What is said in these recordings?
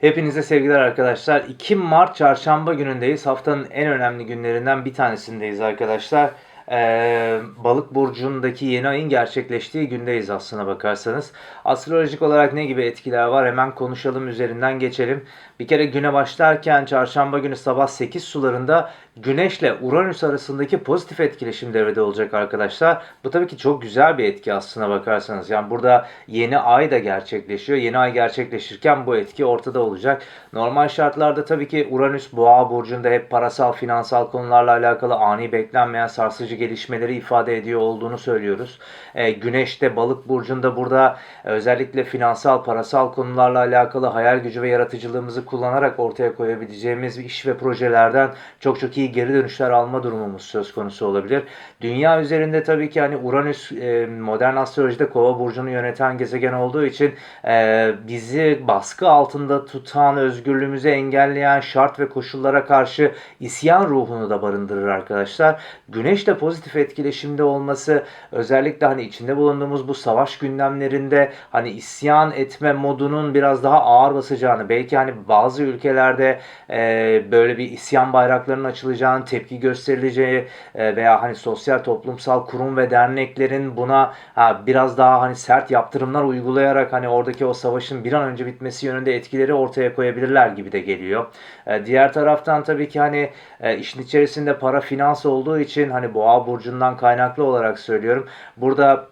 Hepinize sevgiler arkadaşlar. 2 Mart çarşamba günündeyiz. Haftanın en önemli günlerinden bir tanesindeyiz arkadaşlar. Ee, Balık burcundaki yeni ayın gerçekleştiği gündeyiz aslına bakarsanız. Astrolojik olarak ne gibi etkiler var hemen konuşalım üzerinden geçelim. Bir kere güne başlarken çarşamba günü sabah 8 sularında Güneşle Uranüs arasındaki pozitif etkileşim devrede olacak arkadaşlar. Bu tabii ki çok güzel bir etki aslına bakarsanız. Yani burada yeni ay da gerçekleşiyor. Yeni ay gerçekleşirken bu etki ortada olacak. Normal şartlarda tabii ki Uranüs Boğa burcunda hep parasal, finansal konularla alakalı ani beklenmeyen sarsıcı gelişmeleri ifade ediyor olduğunu söylüyoruz. Ee, Güneş de Balık burcunda burada e, özellikle finansal, parasal konularla alakalı hayal gücü ve yaratıcılığımızı kullanarak ortaya koyabileceğimiz iş ve projelerden çok çok iyi geri dönüşler alma durumumuz söz konusu olabilir. Dünya üzerinde tabii ki hani Uranüs e, modern astrolojide Kova burcunu yöneten gezegen olduğu için e, bizi baskı altında tutan, özgürlüğümüzü engelleyen şart ve koşullara karşı isyan ruhunu da barındırır arkadaşlar. Güneşle pozitif etkileşimde olması özellikle hani içinde bulunduğumuz bu savaş gündemlerinde hani isyan etme modunun biraz daha ağır basacağını belki hani bazı ülkelerde e, böyle bir isyan bayraklarının açılacağını, tepki gösterileceği e, veya hani sosyal toplumsal kurum ve derneklerin buna ha, biraz daha hani sert yaptırımlar uygulayarak hani oradaki o savaşın bir an önce bitmesi yönünde etkileri ortaya koyabilirler gibi de geliyor. E, diğer taraftan tabii ki hani e, işin içerisinde para finans olduğu için hani boğa burcundan kaynaklı olarak söylüyorum. Burada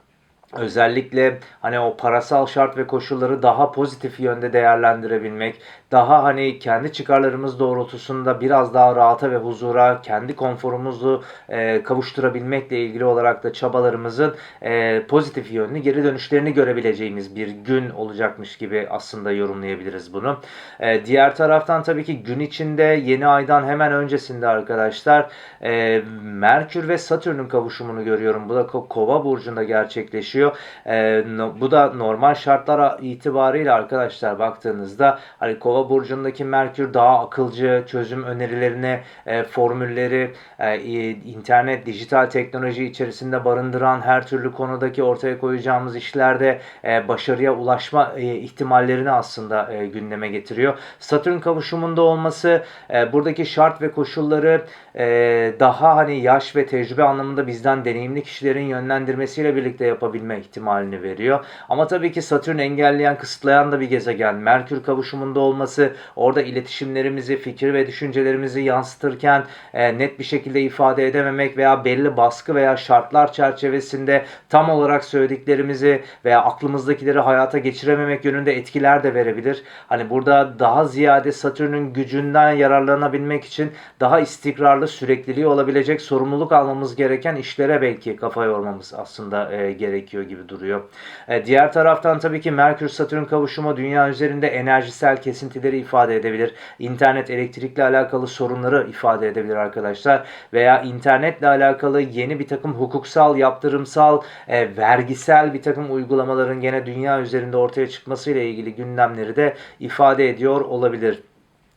Özellikle hani o parasal şart ve koşulları daha pozitif yönde değerlendirebilmek, daha hani kendi çıkarlarımız doğrultusunda biraz daha rahata ve huzura, kendi konforumuzu e, kavuşturabilmekle ilgili olarak da çabalarımızın e, pozitif yönlü geri dönüşlerini görebileceğimiz bir gün olacakmış gibi aslında yorumlayabiliriz bunu. E, diğer taraftan tabii ki gün içinde yeni aydan hemen öncesinde arkadaşlar e, Merkür ve Satürn'ün kavuşumunu görüyorum. Bu da Ko- Kova burcunda gerçekleşiyor. E, no- bu da normal şartlar itibariyle arkadaşlar baktığınızda hani Kova burcundaki Merkür daha akılcı çözüm önerilerini, e, formülleri, e, internet, dijital teknoloji içerisinde barındıran her türlü konudaki ortaya koyacağımız işlerde e, başarıya ulaşma e, ihtimallerini aslında e, gündeme getiriyor. Satürn kavuşumunda olması e, buradaki şart ve koşulları e, daha hani yaş ve tecrübe anlamında bizden deneyimli kişilerin yönlendirmesiyle birlikte yapabilme ihtimalini veriyor. Ama tabii ki Satürn engelleyen, kısıtlayan da bir gezegen. Merkür kavuşumunda olması orada iletişimlerimizi, fikir ve düşüncelerimizi yansıtırken e, net bir şekilde ifade edememek veya belli baskı veya şartlar çerçevesinde tam olarak söylediklerimizi veya aklımızdakileri hayata geçirememek yönünde etkiler de verebilir. Hani burada daha ziyade Satürn'ün gücünden yararlanabilmek için daha istikrarlı, sürekliliği olabilecek sorumluluk almamız gereken işlere belki kafa yormamız aslında e, gerekiyor gibi duruyor. E, diğer taraftan tabii ki Merkür-Satürn kavuşumu dünya üzerinde enerjisel kesintileri ifade edebilir. İnternet, elektrikle alakalı sorunları ifade edebilir arkadaşlar. Veya internetle alakalı yeni bir takım hukuksal, yaptırımsal, e, vergisel bir takım uygulamaların gene dünya üzerinde ortaya çıkmasıyla ilgili gündemleri de ifade ediyor olabilir.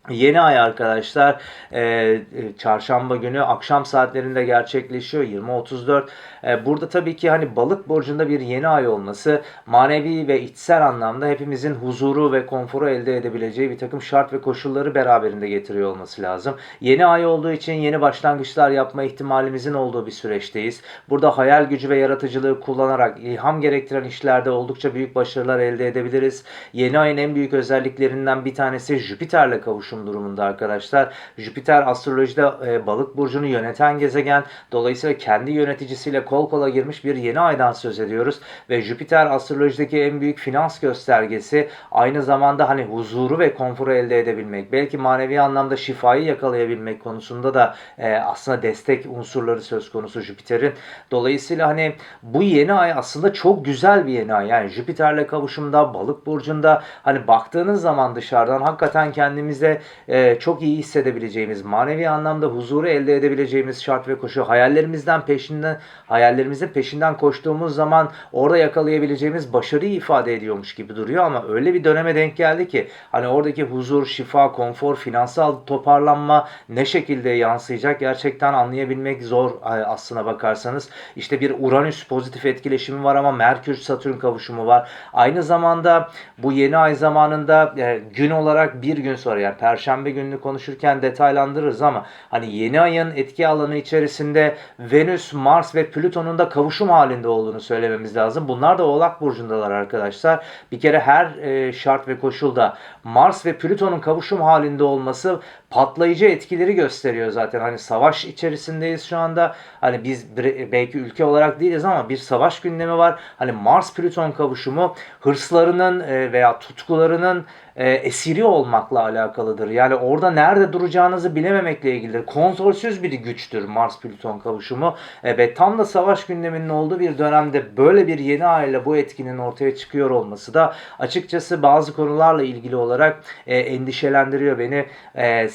Yeni ay arkadaşlar e, e, çarşamba günü akşam saatlerinde gerçekleşiyor 20.34. E, burada tabii ki hani balık burcunda bir yeni ay olması manevi ve içsel anlamda hepimizin huzuru ve konforu elde edebileceği bir takım şart ve koşulları beraberinde getiriyor olması lazım. Yeni ay olduğu için yeni başlangıçlar yapma ihtimalimizin olduğu bir süreçteyiz. Burada hayal gücü ve yaratıcılığı kullanarak ilham gerektiren işlerde oldukça büyük başarılar elde edebiliriz. Yeni ayın en büyük özelliklerinden bir tanesi Jüpiter'le kavuşum durumunda arkadaşlar. Jüpiter astrolojide e, balık burcunu yöneten gezegen. Dolayısıyla kendi yöneticisiyle kol kola girmiş bir yeni aydan söz ediyoruz. Ve Jüpiter astrolojideki en büyük finans göstergesi. Aynı zamanda hani huzuru ve konforu elde edebilmek. Belki manevi anlamda şifayı yakalayabilmek konusunda da e, aslında destek unsurları söz konusu Jüpiter'in. Dolayısıyla hani bu yeni ay aslında çok güzel bir yeni ay. Yani Jüpiter'le kavuşumda, balık burcunda hani baktığınız zaman dışarıdan hakikaten kendimize e, çok iyi hissedebileceğimiz, manevi anlamda huzuru elde edebileceğimiz şart ve koşu. Hayallerimizden peşinden, hayallerimizin peşinden koştuğumuz zaman orada yakalayabileceğimiz başarıyı ifade ediyormuş gibi duruyor ama öyle bir döneme denk geldi ki hani oradaki huzur, şifa, konfor, finansal toparlanma ne şekilde yansıyacak gerçekten anlayabilmek zor e, aslına bakarsanız. İşte bir Uranüs pozitif etkileşimi var ama Merkür Satürn kavuşumu var. Aynı zamanda bu yeni ay zamanında e, gün olarak bir gün sonra yani perşembe gününü konuşurken detaylandırırız ama hani yeni ayın etki alanı içerisinde Venüs, Mars ve Plüton'un da kavuşum halinde olduğunu söylememiz lazım. Bunlar da Oğlak burcundalar arkadaşlar. Bir kere her e, şart ve koşulda Mars ve Plüton'un kavuşum halinde olması patlayıcı etkileri gösteriyor zaten. Hani savaş içerisindeyiz şu anda. Hani biz belki ülke olarak değiliz ama bir savaş gündemi var. Hani Mars Plüton kavuşumu hırslarının e, veya tutkularının e, esiri olmakla alakalıdır. Yani orada nerede duracağınızı bilememekle ilgilidir. Kontrolsüz bir güçtür Mars Plüton kavuşumu. E, ve tam da savaş gündeminin olduğu bir dönemde böyle bir yeni ayla bu etkinin ortaya çıkıyor olması da açıkçası bazı konularla ilgili olarak endişelendiriyor beni.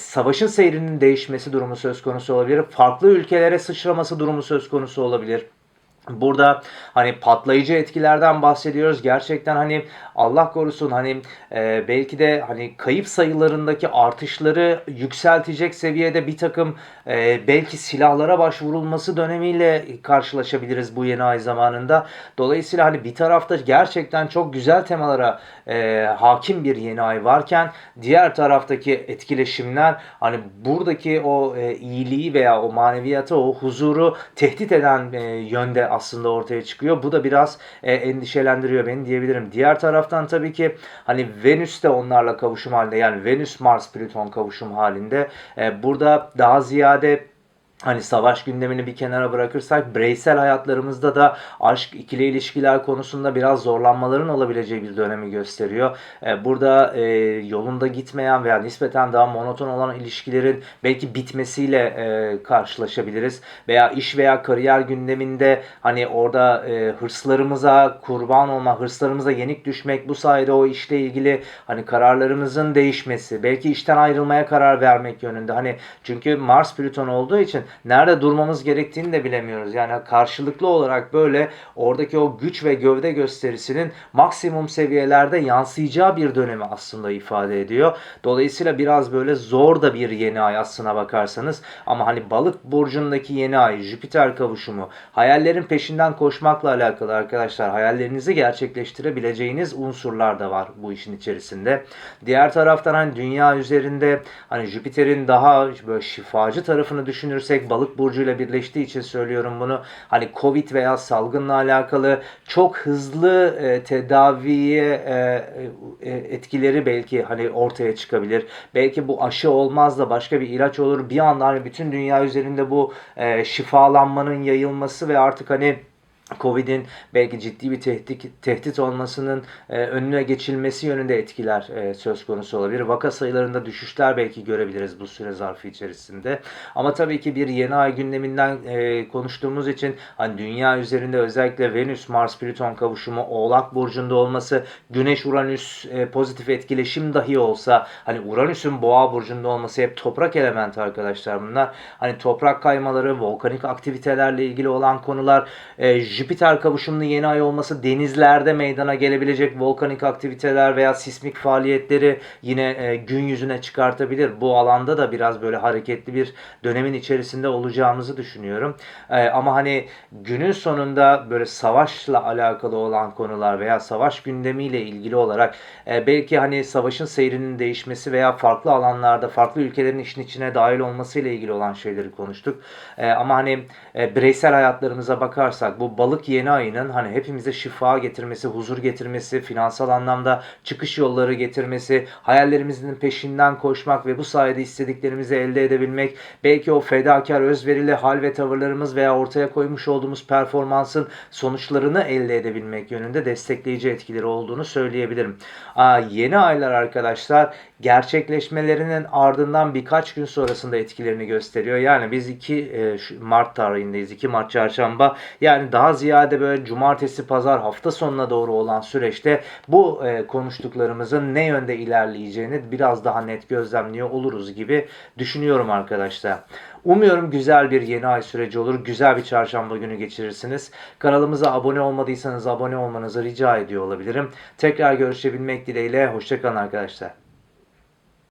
Savaşın seyrinin değişmesi durumu söz konusu olabilir. Farklı ülkelere sıçraması durumu söz konusu olabilir. Burada hani patlayıcı etkilerden bahsediyoruz. Gerçekten hani Allah korusun hani e, belki de hani kayıp sayılarındaki artışları yükseltecek seviyede bir takım e, belki silahlara başvurulması dönemiyle karşılaşabiliriz bu yeni ay zamanında. Dolayısıyla hani bir tarafta gerçekten çok güzel temalara e, hakim bir yeni ay varken diğer taraftaki etkileşimler hani buradaki o e, iyiliği veya o maneviyatı, o huzuru tehdit eden e, yönde aslında ortaya çıkıyor. Bu da biraz e, endişelendiriyor beni diyebilirim. Diğer taraftan tabii ki hani Venüs de onlarla kavuşum halinde yani Venüs Mars Plüton kavuşum halinde. E, burada daha ziyade Hani savaş gündemini bir kenara bırakırsak bireysel hayatlarımızda da aşk, ikili ilişkiler konusunda biraz zorlanmaların olabileceği bir dönemi gösteriyor. Ee, Burada e, yolunda gitmeyen veya nispeten daha monoton olan ilişkilerin belki bitmesiyle e, karşılaşabiliriz. Veya iş veya kariyer gündeminde hani orada e, hırslarımıza kurban olma, hırslarımıza yenik düşmek, bu sayede o işle ilgili hani kararlarımızın değişmesi, belki işten ayrılmaya karar vermek yönünde. Hani çünkü Mars Plüton olduğu için nerede durmamız gerektiğini de bilemiyoruz. Yani karşılıklı olarak böyle oradaki o güç ve gövde gösterisinin maksimum seviyelerde yansıyacağı bir dönemi aslında ifade ediyor. Dolayısıyla biraz böyle zor da bir yeni ay aslına bakarsanız. Ama hani balık burcundaki yeni ay, Jüpiter kavuşumu, hayallerin peşinden koşmakla alakalı arkadaşlar. Hayallerinizi gerçekleştirebileceğiniz unsurlar da var bu işin içerisinde. Diğer taraftan hani dünya üzerinde hani Jüpiter'in daha böyle şifacı tarafını düşünürsek balık burcuyla birleştiği için söylüyorum bunu. Hani Covid veya salgınla alakalı çok hızlı e, tedaviye e, e, etkileri belki hani ortaya çıkabilir. Belki bu aşı olmaz da başka bir ilaç olur. Bir anda hani bütün dünya üzerinde bu e, şifalanmanın yayılması ve artık hani Covid'in belki ciddi bir tehdit, tehdit olmasının e, önüne geçilmesi yönünde etkiler e, söz konusu olabilir. Vaka sayılarında düşüşler belki görebiliriz bu süre zarfı içerisinde. Ama tabii ki bir yeni ay gündeminden e, konuştuğumuz için hani dünya üzerinde özellikle Venüs Mars Plüton kavuşumu Oğlak burcunda olması, Güneş Uranüs e, pozitif etkileşim dahi olsa hani Uranüs'ün Boğa burcunda olması hep toprak elementi arkadaşlar bunlar. Hani toprak kaymaları, volkanik aktivitelerle ilgili olan konular, e, Jüpiter kavuşumlu yeni ay olması denizlerde meydana gelebilecek volkanik aktiviteler veya sismik faaliyetleri yine e, gün yüzüne çıkartabilir. Bu alanda da biraz böyle hareketli bir dönemin içerisinde olacağımızı düşünüyorum. E, ama hani günün sonunda böyle savaşla alakalı olan konular veya savaş gündemiyle ilgili olarak e, belki hani savaşın seyrinin değişmesi veya farklı alanlarda farklı ülkelerin işin içine dahil olmasıyla ilgili olan şeyleri konuştuk. E, ama hani e, bireysel hayatlarımıza bakarsak bu balık yeni ayının hani hepimize şifa getirmesi, huzur getirmesi, finansal anlamda çıkış yolları getirmesi, hayallerimizin peşinden koşmak ve bu sayede istediklerimizi elde edebilmek, belki o fedakar, özverili hal ve tavırlarımız veya ortaya koymuş olduğumuz performansın sonuçlarını elde edebilmek yönünde destekleyici etkileri olduğunu söyleyebilirim. Aa, yeni aylar arkadaşlar gerçekleşmelerinin ardından birkaç gün sonrasında etkilerini gösteriyor. Yani biz 2 Mart tarihindeyiz. 2 Mart çarşamba. Yani daha ziyade böyle cumartesi pazar hafta sonuna doğru olan süreçte bu e, konuştuklarımızın ne yönde ilerleyeceğini biraz daha net gözlemliyor oluruz gibi düşünüyorum arkadaşlar. Umuyorum güzel bir yeni ay süreci olur. Güzel bir çarşamba günü geçirirsiniz. Kanalımıza abone olmadıysanız abone olmanızı rica ediyor olabilirim. Tekrar görüşebilmek dileğiyle. Hoşçakalın arkadaşlar.